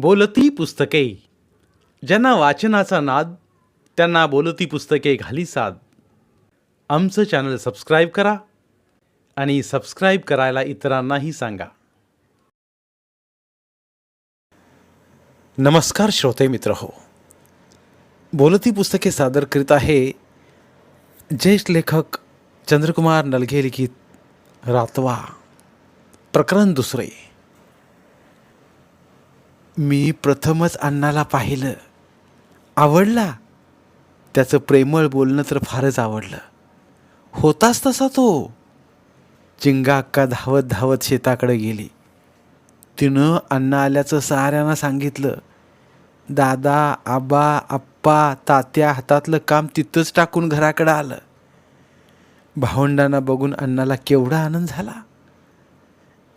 बोलती पुस्तके. ज्यांना वाचनाचा नाद त्यांना बोलती पुस्तके घाली साद. आमचं चॅनल सबस्क्राईब करा आणि सबस्क्राईब करायला इतरांनाही सांगा. नमस्कार श्रोते मित्र हो. बोलती पुस्तके सादर करीत आहे ज्येष्ठ लेखक चंद्रकुमार नलघे लिखित रातवा प्रकरण दुसरे. मी प्रथमच अण्णाला पाहिलं. आवडला? त्याचं प्रेमळ बोलणं तर फारच आवडलं. होताच तसा तो. चिंगा अक्का धावत धावत शेताकडे गेली. तिनं अण्णा आल्याचं साऱ्यांना सांगितलं. दादा आबा आप्पा तात्या हातातलं काम तिथंच टाकून घराकडं आलं. भावंडांना बघून अण्णाला केवढा आनंद झाला.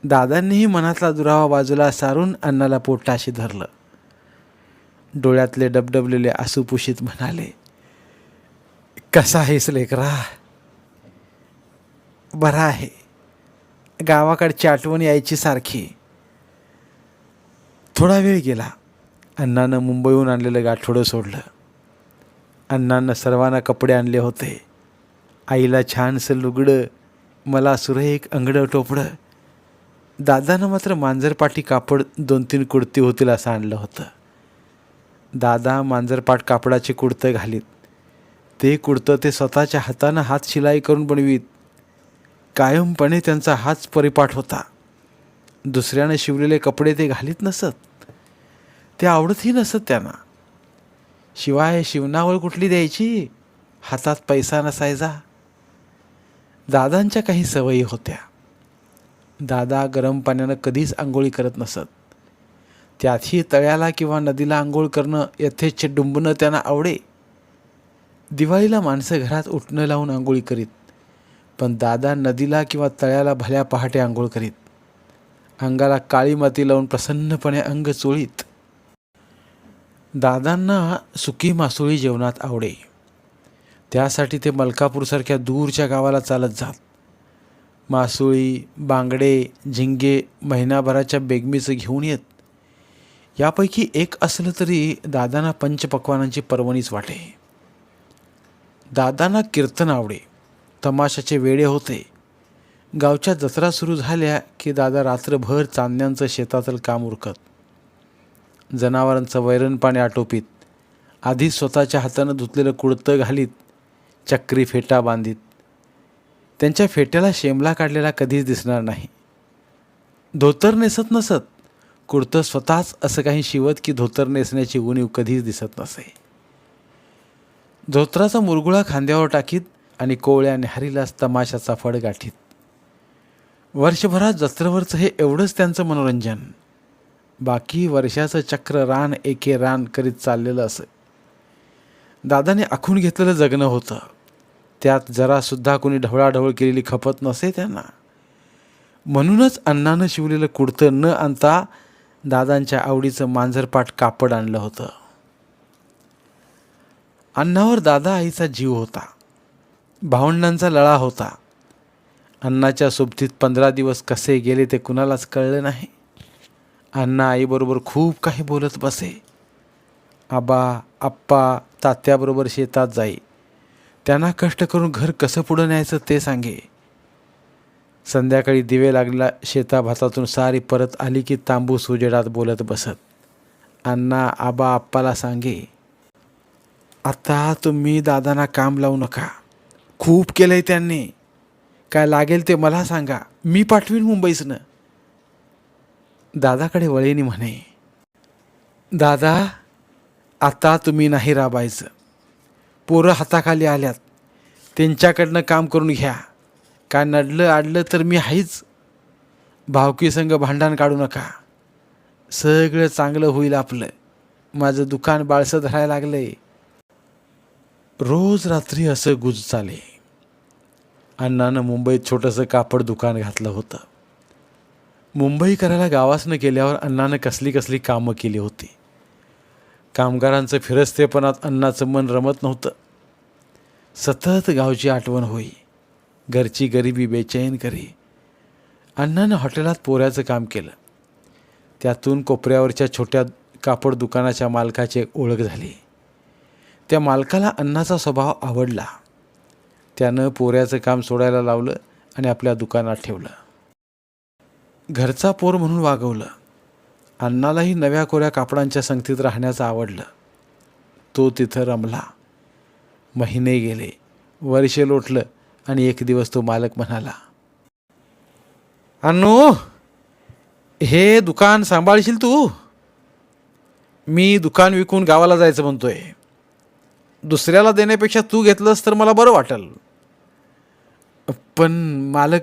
दादांनीही मनातला दुरावा बाजूला सारून अण्णाला पोटाशी धरलं. डोळ्यातले डबडबलेले आसूपुशीत म्हणाले कसा आहेस लेकरा? बरा आहे. गावाकडची आठवण यायची सारखी. थोडा वेळ गेला. अण्णानं मुंबईहून आणलेलं गाठोडं सोडलं. अण्णांना सर्वांना कपडे आणले होते. आईला छानसं लुगडं मला सुरेख अंगडं टोपडं दादानं मात्र मांजरपाटी कापड दोन तीन कुडती होतील असं आणलं होतं. दादा मांजरपाट कापडाचे कुडतं घालीत. ते कुडतं ते स्वतःच्या हातानं हात शिलाई करून बनवीत. कायमपणे त्यांचा हाच परिपाठ होता. दुसऱ्यानं शिवलेले कपडे ते घालीत नसत. ते आवडतही नसत त्यांना. शिवाय शिवणावळ कुठली द्यायची? हातात पैसा नसायचा. दादांच्या काही सवयी होत्या. दादा गरम पाण्यानं कधीच आंघोळी करत नसत. त्यातही तळ्याला किंवा नदीला आंघोळ करणं यथेच्छ डुंबणं त्यांना आवडे. दिवाळीला माणसं घरात उठणं लावून आंघोळी करीत पण दादा नदीला किंवा तळ्याला भल्या पहाटे आंघोळ करीत. अंगाला काळी माती लावून प्रसन्नपणे अंग चोळीत. दादांना सुकी मासोळी जेवणात आवडे. त्यासाठी ते मलकापूरसारख्या दूरच्या गावाला चालत जात. मासोळी बांगडे झिंगे महिनाभराच्या बेगमीचं घेऊन येत. यापैकी एक असलं तरी दादांना पंचपक्वानांची पर्वणीच वाटे. दादांना कीर्तन आवडे. तमाशाचे वेडे होते. गावच्या जत्रा सुरू झाल्या की दादा रात्रभर चांदण्यांचं शेतातलं काम उरकत. जनावरांचं वैरण पाणी आटोपीत. आधी स्वतःच्या हातानं धुतलेलं कुडतं घालीत. चक्री फेटा बांधीत. त्यांच्या फेट्याला शेमला काढलेला कधीच दिसणार नाही. धोतर नेसत नसत कुडतं स्वतःच असं काही शिवत की धोतर नेसण्याची उणीव कधीच दिसत नसे. धोतराचा मुरगुळा खांद्यावर टाकीत आणि कोवळ्या न्याहारीलाच तमाशाचा फड गाठीत. वर्षभरात जत्रवरचं हे एवढंच त्यांचं मनोरंजन. बाकी वर्षाचं चक्र रान एके रान करीत चाललेलं असं. दादाने आखून घेतलेलं जगणं होतं. त्यात जरासुद्धा कोणी ढवळाढवळ केलेली खपत नसे त्यांना. म्हणूनच अण्णानं शिवलेलं कुडतं न आणता दादांच्या आवडीचं मांजरपाट कापड आणलं होतं. अण्णावर दादा आईचा जीव होता. भावंडांचा लळा होता. अण्णाच्या सोबतीत पंधरा दिवस कसे गेले ते कुणालाच कळलं नाही. अण्णा आईबरोबर खूप काही बोलत बसे. आबा आप्पा तात्याबरोबर शेतात जाई. त्यांना कष्ट करून घर कसं पुढं न्यायचं ते सांगे. संध्याकाळी दिवे लागला शेताभातातून सारी परत आली की तांबू उजेडात बोलत बसत. अण्णा आबा आप्पाला सांगे आता तुम्ही दादांना काम लावू नका. खूप केलं आहे त्यांनी. काय लागेल ते मला सांगा. मी पाठवीन मुंबईसनं. दादाकडे वळेनी म्हणे दादा आता तुम्ही नाही राबायचं. पोरं हाताखाली आल्यात. त्यांच्याकडनं काम करून घ्या. काय नडलं आडलं तर मी आहेच भावकी संघ भांडण काढू नका. सगळं चांगलं होईल आपलं. माझं दुकान बाळसं धरायला लागलंय. रोज रात्री असं गुज चाले. अण्णानं मुंबईत छोटंसं कापड दुकान घातलं होतं. मुंबई करायला गावासनं गेल्यावर अण्णानं कसली कसली कामं केली होती. कामगारांचं फिरस्तेपणात अन्नाचं मन रमत नव्हतं. सतत गावची आठवण होई. घरची गरिबी बेचैन करी. अण्णानं हॉटेलात पोऱ्याचं काम केलं. त्यातून कोपऱ्यावरच्या छोट्या कापड दुकानाच्या मालकाची एक ओळख झाली. त्या मालकाला अन्नाचा स्वभाव आवडला. त्यानं पोऱ्याचं काम सोडायला लावलं आणि आपल्या दुकानात ठेवलं. घरचा पोर म्हणून वागवलं. अण्णालाही नव्या कोऱ्या कापडांच्या संगतीत राहण्याचं आवडलं. तो तिथं रमला. महिने गेले. वर्ष लोटलं आणि एक दिवस तो मालक म्हणाला अण्णू हे दुकान सांभाळशील तू? मी दुकान विकून गावाला जायचं म्हणतोय. दुसऱ्याला देण्यापेक्षा तू घेतलंस तर मला बरं वाटेल. पण मालक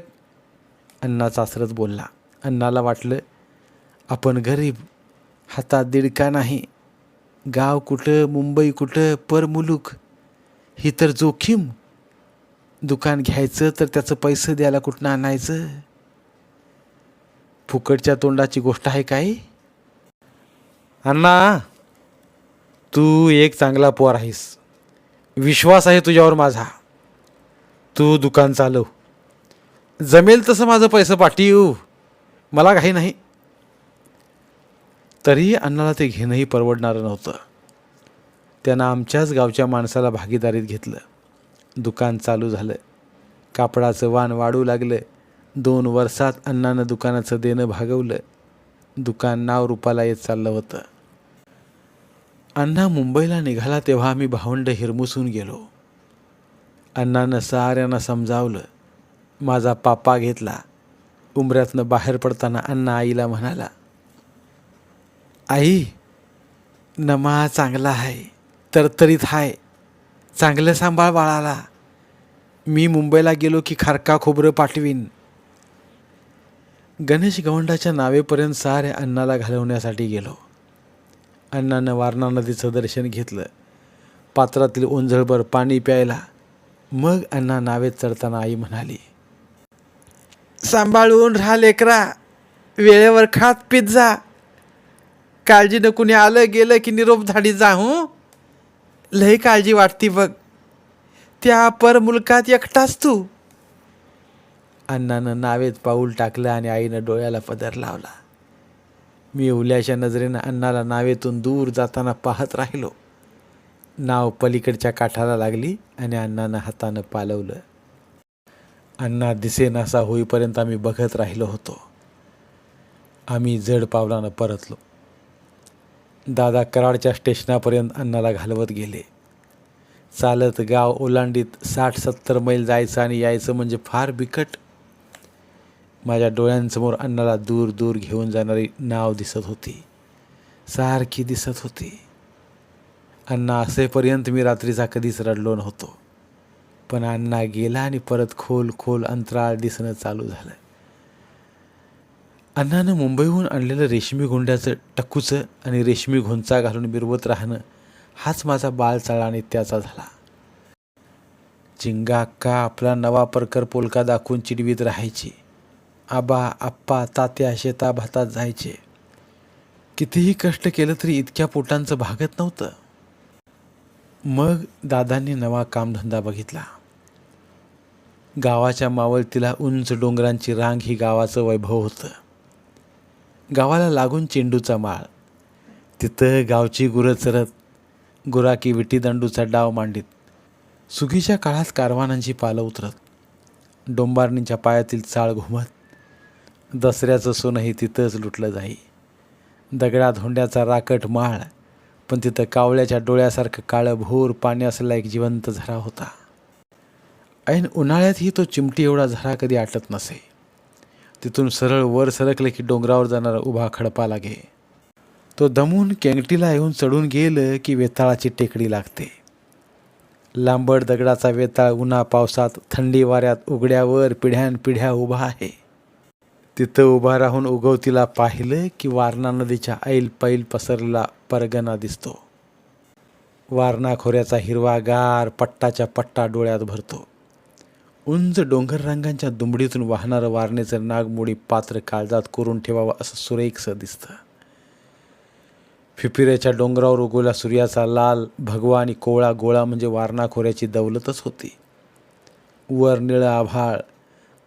अण्णा चासरत बोलला. अण्णाला वाटलं आपण गरीब हातात दिडका नाही. गाव कुठं मुंबई कुठं परमुलूक ही तर जोखीम. दुकान घ्यायचं तर त्याचं पैसे द्यायला कुठनं आणायचं? फुकटच्या तोंडाची गोष्ट आहे काय अण्णा तू एक चांगला पोर आहेस. विश्वास आहे तुझ्यावर माझा. तू दुकान चालव. जमेल तसं माझं पैसे पाठीव. मला काही नाही. तरीही अण्णाला ते घेणंही परवडणारं नव्हतं. त्यानं आमच्याच गावच्या माणसाला भागीदारीत घेतलं. दुकान चालू झालं. कापडाचं वाण वाढू लागलं. दोन वर्षात अण्णानं दुकानाचं देणं भागवलं. दुकान नाव रूपाला येत चाललं होतं. अण्णा मुंबईला निघाला तेव्हा आम्ही भावंड हिरमुसून गेलो. अण्णानं साऱ्यांना समजावलं. माझा पापा घेतला. उमऱ्यातनं बाहेर पडताना अण्णा आईला म्हणाला आई नमा चांगला आहे तरतरीत आहे चांगलं सांभाळ बाळाला. मी मुंबईला गेलो की खारका खोबरं पाठवीन. गणेश गवंडाच्या नावेपर्यंत साऱ्या अण्णाला घालवण्यासाठी गेलो. अण्णानं वारणा नदीचं दर्शन घेतलं. पात्रातील ओंजळभर पाणी प्यायला. मग अण्णा नावेत चढताना आई म्हणाली सांभाळून राहा लेकरा. वेळेवर खात पित जा. काळजीनं कुणी आलं गेलं की निरोप झाडी जा लय लई काळजी वाटती बघ. त्या पर मुलकात एकटाच तू. अण्णानं नावेत पाऊल टाकलं आणि आईनं डोळ्याला पदर लावला. मी उल्याच्या नजरेनं अण्णाला नावेतून दूर जाताना पाहत राहिलो. नाव पलीकडच्या काठाला लागली आणि अण्णानं हातानं पालवलं. अण्णा दिसेनासा होईपर्यंत आम्ही बघत राहिलो होतो. आम्ही जड पावलानं परतलो. दादा कराडच्या स्टेशनापर्यंत अण्णाला घालवत गेले. चालत गाव ओलांडीत साठ सत्तर मैल जायचं आणि यायचं म्हणजे फार बिकट. माझ्या डोळ्यांसमोर अण्णाला दूर दूर घेऊन जाणारी नाव दिसत होती. सारखी दिसत होती. अण्णा असेपर्यंत मी रात्रीचा कधीच रडलो नव्हतो. पण अण्णा गेला आणि परत खोल खोल अंतराळ दिसणं चालू झालं. अण्णानं मुंबईहून आणलेलं रेशमी गोंड्याचं टक्कूचं आणि रेशमी घोंचा घालून बिरवत राहणं हाच माझा बालचाळा आणि त्याचा झाला. चिंगा अक्का आपला नवा परकर पोलका दाखवून चिडवीत राहायची. आबा आप्पा तात्या शेता भातात जायचे. कितीही कष्ट केलं तरी इतक्या पोटांचं भागत नव्हतं. मग दादांनी नवा कामधंदा बघितला. गावाच्या मावळतीला उंच डोंगरांची रांग ही गावाचं वैभव होतं. गावाला लागून चेंडूचा माळ. तिथं गावची गुरं चरत गुराकी विटीदांडूचा डाव मांडीत. सुगीच्या काळात कारवानांची पालं उतरत. डोंबारणींच्या पायातील चाळ घुमत. दसऱ्याचं सोनंही तिथंच लुटलं जाई. दगडा धोंड्याचा राकट माळ पण तिथं कावळ्याच्या डोळ्यासारखं काळं भोर पाणी असलेला एक जिवंत झरा होता. ऐन उन्हाळ्यातही तो चिमटी एवढा झरा कधी आटत नसे. तिथून सरळ वर सरकले की डोंगरावर जाणारा उभा खडपा लागे. तो दमून केंगटीला येऊन चढून गेलं की वेताळाची टेकडी लागते. लांबड दगडाचा वेताळ उन्हा पावसात थंडी वाऱ्यात उघड्यावर पिढ्यान पिढ्या उभा आहे. तिथं उभा राहून उगवतीला पाहिलं की वारणा नदीच्या ऐल पैल पसरलेला परगणा दिसतो. वारणा खोऱ्याचा हिरवागार पट्टाच्या पट्टा डोळ्यात भरतो. उंच डोंगर रंगांच्या दुमडीतून वाहणारं वारणेचं नागमोडी पात्र काळजात कोरून ठेवावं असं सुरेखसं दिसतं. फिफिऱ्याच्या डोंगरावर उगवला सूर्याचा लाल भगवा आणि कोवळा गोळा म्हणजे वारणा खोऱ्याची दौलतच होती. वर निळं आभाळ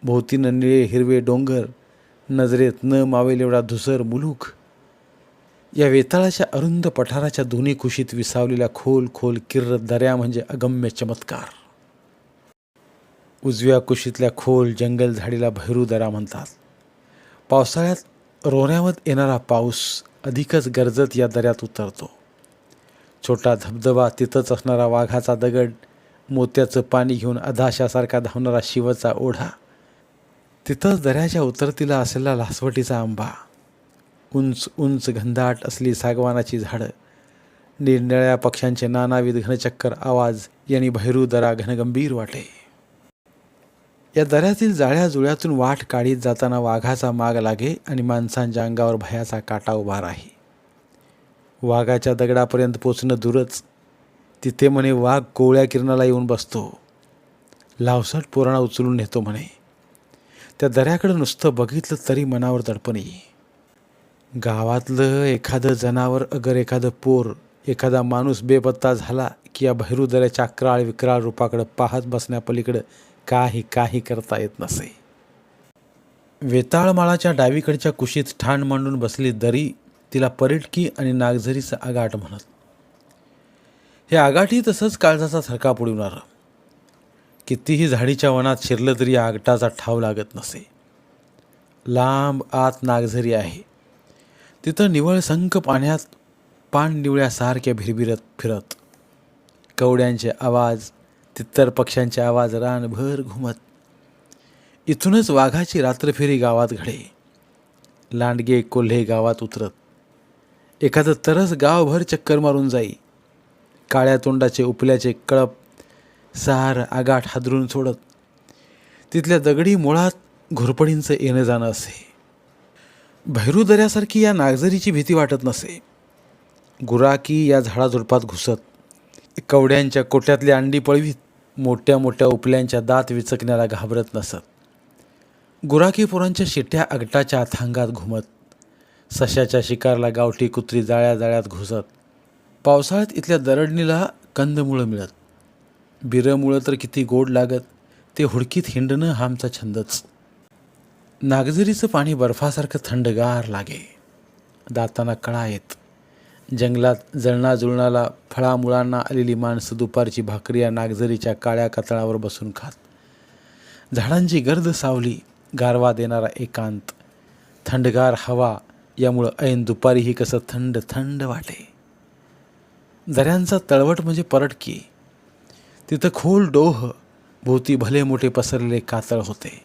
भोवतीनं निळे हिरवे डोंगर नजरेत न मावेल एवढा धुसर मुलूक या वेताळाच्या अरुंद पठाराच्या दोन्ही कुशीत विसावलेल्या खोल खोल किर्र दऱ्या म्हणजे अगम्य चमत्कार. उजव्या कुशीतल्या खोल जंगल झाडीला भैरू दरा म्हणतात. पावसाळ्यात रोऱ्यावर येणारा पाऊस अधिकच गरजत या दऱ्यात उतरतो. छोटा धबधबा तिथंच असणारा वाघाचा दगड मोत्याचं पाणी घेऊन अधाशासारखा धावणारा शिवचा ओढा तिथंच दऱ्याच्या उतरतीला असलेला लासवटीचा आंबा उंच उंच घनदाट असली सागवानाची झाडं निरनिळ्या पक्ष्यांचे नानाविध घनचक्कर आवाज यांनी भैरू दरा घनगंभीर वाटे. या दऱ्यातील जाळ्या जुळ्यातून वाट काढीत जाताना वाघाचा माग लागे आणि माणसांच्या अंगावर भयाचा काटा उभा राही. वाघाच्या दगडापर्यंत पोचणं दूरच. तिथे म्हणे वाघ कोवळ्या किरणाला येऊन बसतो. लावसट पोराणा उचलून नेतो म्हणे. त्या दऱ्याकडं नुसतं बघितलं तरी मनावर दडपण येई. गावातलं एखादं जनावर अगर एखादं पोर एखादा माणूस बेपत्ता झाला की या भैरू दऱ्याच्या अक्राळ विक्राळ रूपाकडं पाहत बसण्यापलीकडं काही काही करता येत नसे. वेताळमाळाच्या डावीकडच्या कुशीत ठाण मांडून बसली दरी तिला परिटकी आणि नागझरीचं आगाट म्हणत. हे आगाठी तसंच काळजाचा थरका पडवणारं कितीही झाडीच्या वनात शिरलं तरी आगटाचा ठाव लागत नसे. लांब आत नागझरी आहे. तिथं निवळ संक पाण्यात पाननिवळ्यासारख्या भिरभिरत फिरत. कवड्यांचे आवाज तित्तर पक्ष्यांचे आवाज रानभर घुमत. इथूनच वाघाची रात्रफेरी गावात घडे. लांडगे कोल्हे गावात उतरत. एखादं तरस गावभर चक्कर मारून जाई. काळ्या तोंडाचे उपल्याचे कळप सार आगाठ हादरून सोडत. तिथल्या दगडी मुळात घोरपडींचं येणं जाणं असे. भैरू दऱ्यासारखी या नागझरीची भीती वाटत नसे. गुराकी या झाडाझुडपात घुसत. कवड्यांच्या कोट्यातली अंडी पळवीत मोठ्या मोठ्या उपल्यांच्या दात विचकण्याला घाबरत नसत. गुराखी पोरांच्या शिट्या अगटाच्या अथांगात घुमत. सशाच्या शिकारला गावठी कुत्री जाळ्या जाळ्यात घुसत. पावसाळ्यात इथल्या दरडणीला कंदमुळं मिळत. बिरमुळं तर किती गोड लागत ते हुडकीत हिंडणं हा आमचा छंदच. नागझरीचं पाणी बर्फासारखं थंडगार लागे. दाताना कळा येत. जंगलात जळणा जुळणाला फळामुळांना आलेली माणसं दुपारची भाकरी या नागझरीच्या काळ्या कातळावर बसून खात. झाडांची गर्द सावली गारवा देणारा एकांत थंडगार हवा यामुळं ऐन दुपारीही कसं थंड थंड वाटे. दऱ्यांचा तळवट म्हणजे परटकी. तिथं खोल डोह भोवती भले मोठे पसरलेले कातळ होते.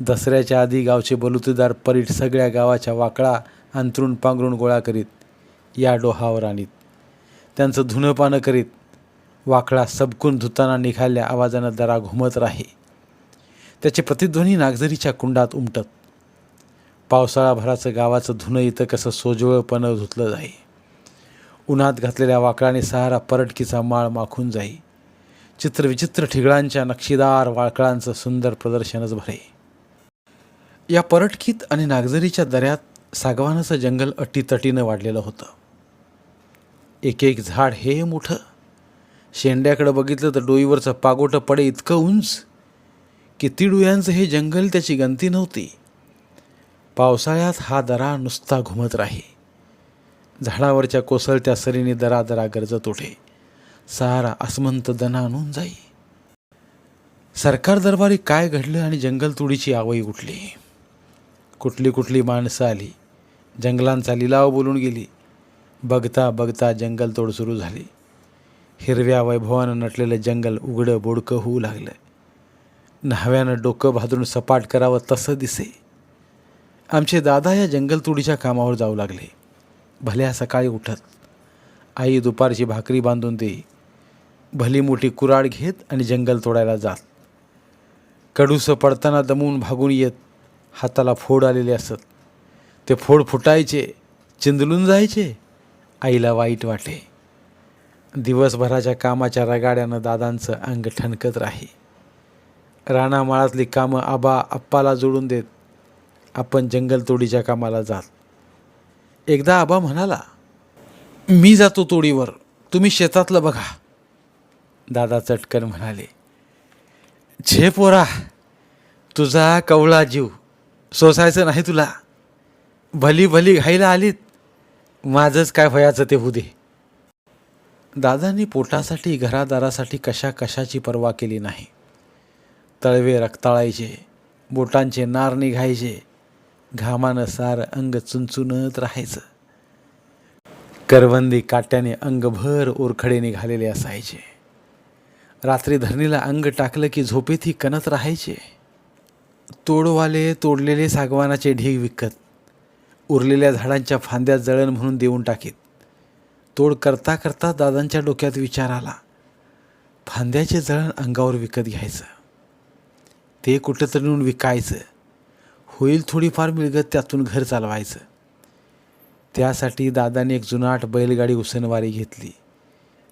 दसऱ्याच्या आधी गावचे बलुतेदार परीट सगळ्या गावाच्या वाकळा अंतरून पांघरून गोळा करीत या डोहावर आणीत. त्यांचं धुनपानं करीत वाकळा सबकून धुताना निघाल्या आवाजानं दरा घुमत राहे. त्याचे प्रतिध्वनी नागझरीच्या कुंडात उमटत. पावसाळाभराचं गावाचं धुणं इथं कसं सोजवळपणं धुतलं जाई. उन्हात घातलेल्या वाकळाने सहारा परटकीचा माळ माखून जाई. चित्रविचित्र ठिगळांच्या नक्षीदार वाळकळांचं सुंदर प्रदर्शनच भरे. या परटकीत आणि नागझरीच्या दऱ्यात सागवानाचं जंगल अटीतटीनं वाढलेलं होतं. एक एक झाड हे मोठं. शेंड्याकडं बघितलं तर डोईवरचं पागोटं पडे इतकं उंच किती डोयांचं हे जंगल त्याची गंती नव्हती. पावसाळ्यात हा दरा नुसता घुमत राही. झाडावरच्या कोसळत्या सरीने दरा दरा गरजत उठे सारा अस्मंत दना आणून जाई. सरकार दरबारी काय घडलं आणि जंगलतोडीची आवई उठली? कुठली कुठली माणसं आली? जंगलांचा लिलाव बोलून गेली. बघता बघता जंगलतोड सुरू झाली. हिरव्या वैभवानं नटलेलं जंगल उघडं बोडकं होऊ लागलं. न्हाव्यानं डोकं भादरून सपाट करावं तसं दिसे. आमचे दादा या जंगलतोडीच्या कामावर जाऊ लागले. भल्या सकाळी उठत. आई दुपारची भाकरी बांधून देई भली मोठी कुराड घेत आणि जंगल तोडायला जात. कडूसं पडताना दमून भागून येत. हाताला फोड आलेले असत. ते फोड फुटायचे चिंदलून जायचे. आईला वाईट वाटे. दिवसभराच्या कामाच्या रगाड्यानं दादांचं अंग ठणकत राही. राणामाळातली कामं आबा आप्पाला जोडून देत आपण जंगलतोडीच्या कामाला जात. एकदा आबा म्हणाला मी जातो तोडीवर तुम्ही शेतातलं बघा. दादा चटकन म्हणाले झे पोरा तुझा कवळा जीव सोसायचं नाही तुला. भली भली घाईला आलीत. माझंच काय वयाचं ते होऊ दे. दादांनी पोटासाठी घरादारासाठी कशा कशाची पर्वा केली नाही. तळवे रक्ताळायचे बोटांचे नार निघायचे घामानं सार अंग चुंचुनत राहायचं. करवंदी काट्याने अंगभर ओरखडे निघालेले असायचे. रात्री धरणीला अंग टाकलं की झोपेतही कणत राहायचे. तोडवाले तोडलेले सागवानाचे ढीग विकत. उरलेल्या झाडांच्या फांद्या जळण म्हणून देऊन टाकीत. तोड करता करता दादांच्या डोक्यात विचार आला. फांद्याचे जळण अंगावर विकत घ्यायचं. ते कुठंतरी नेऊन विकायचं. होईल थोडीफार मिळगत त्यातून घर चालवायचं. त्यासाठी दादाने एक जुनाट बैलगाडी उसनवारी घेतली.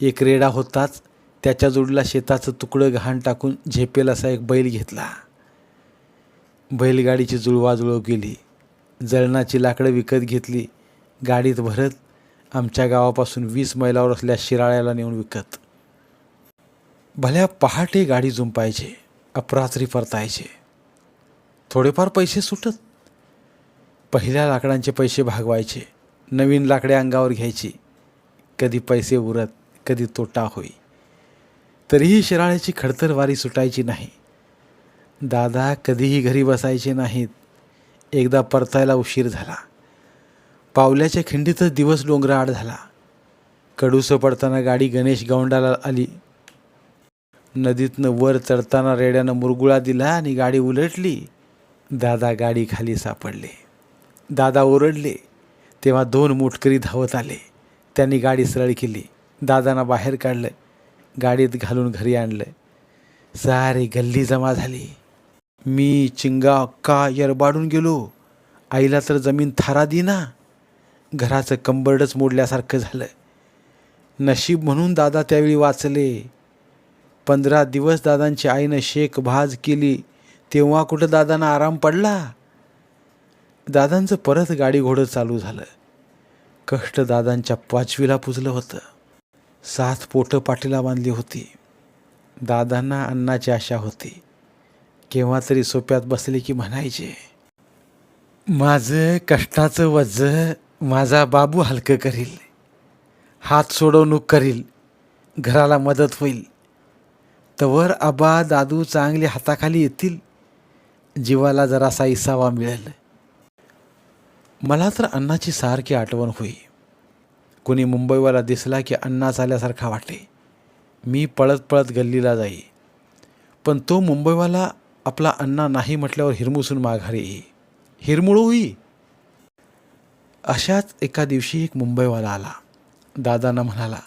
एक रेडा होताच त्याच्या जोडीला शेताचं तुकडं घाण टाकून झेपेल असा एक बैल घेतला. बैलगाडीची जुळवाजुळव केली जळणाची लाकडं विकत घेतली गाडीत भरत आमच्या गावापासून वीस मैलावर असल्या शिराळ्याला नेऊन विकत. भल्या पहाटे गाडी जुंपायचे अपरात्री परतायचे. थोडेफार पैसे सुटत. पहिल्या लाकडांचे पैसे भागवायचे नवीन लाकडे अंगावर घ्यायची. कधी पैसे उरत कधी तोटा होई. तरीही शिराळ्याची खडतर वारी सुटायची नाही. दादा कधीही घरी बसायचे नाहीत. एकदा परतायला उशीर झाला. पावल्याच्या खिंडीतच दिवस डोंगराआड झाला. कडूसं पडताना गाडी गणेश गौंडाला आली. नदीतनं वर चढताना रेड्यानं मुरगुळा दिला आणि गाडी उलटली. दादा गाडी खाली सापडले. दादा ओरडले. तेव्हा दोन मुटकरी धावत आले. त्यांनी गाडी सरळ केली. दादांना बाहेर काढलं. गाडीत घालून घरी आणलं. सारी गल्ली जमा झाली. मी चिंगा अक्का यरबाडून गेलो? आईला तर जमीन थारा दिना. घराचं कंबरडच मोडल्यासारखं झालं. नशीब म्हणून दादा त्यावेळी वाचले. पंधरा दिवस दादांची आईनं शेक भाज केली. तेव्हा कुठं दादांना आराम पडला? दादांचं परत गाडी घोडं चालू झालं. कष्ट दादांच्या पाचवीला पुजलं होतं. सात पोटं पाठीला बांधली होती. दादांना अन्नाची आशा होती. केव्हा तरी सोप्यात बसले की म्हणायचे माझं कष्टाचं वज माझा बाबू हलकं करील हात सोडवणूक करील घराला मदत होईल. तवर आबा दादू चांगले हाताखाली येतील जीवाला जरासा इसावा मिळेल. मला तर अन्नाची सारखी आठवण होई. कोणी मुंबईवाला दिसला की अन्नाच आल्यासारखा वाटे. मी पळत पळत गल्लीला जाई. पण तो मुंबईवाला आपला अण्णा नाही म्हटल्यावर हिरमुसून माघारी ये. हिरमुळू अशाच एका दिवशी एक मुंबईवाला आला. दादांना म्हणाला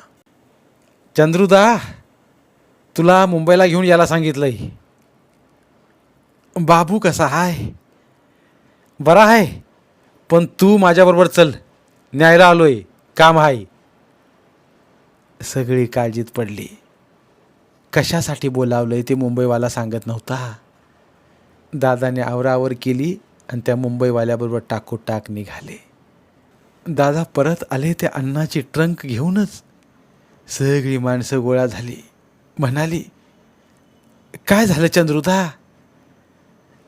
चंद्रुदा तुला मुंबईला घेऊन यायला सांगितलंय. बाबू कसा आहे बरा आहे पण तू माझ्याबरोबर चल. न्यायला आलोय. काम आहे सगळी काळजीत पडली. कशासाठी बोलावलंय ते मुंबईवाला सांगत नव्हता. दादाने आवरावर केली आणि त्या मुंबईवाल्याबरोबर टाकोटाक निघाले. दादा परत आले त्या अन्नाची ट्रंक घेऊनच. सगळी माणसं गोळा झाली. म्हणाली काय झालं चंद्रुदा?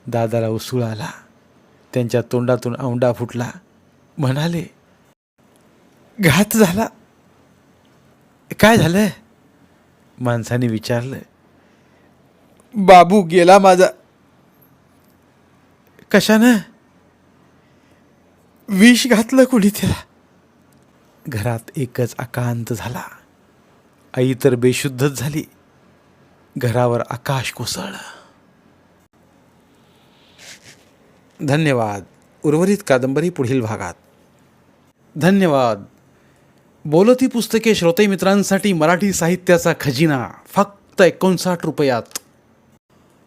दादाला उसूळ आला. त्यांच्या तोंडातून औंडा फुटला. म्हणाले घात झाला. काय झालं? माणसाने विचारलं बाबू गेला माझा कशानं? विष घातलं कुणी त्याला घरात एकच आकांत झाला. आई तर बेशुद्धच झाली. घरावर आकाश कोसळलं. धन्यवाद. उर्वरित कादंबरी पुढील भागात. धन्यवाद. बोलती पुस्तके श्रोते मित्रांसाठी मराठी साहित्याचा खजिना फक्त एकोणसाठ रुपयात.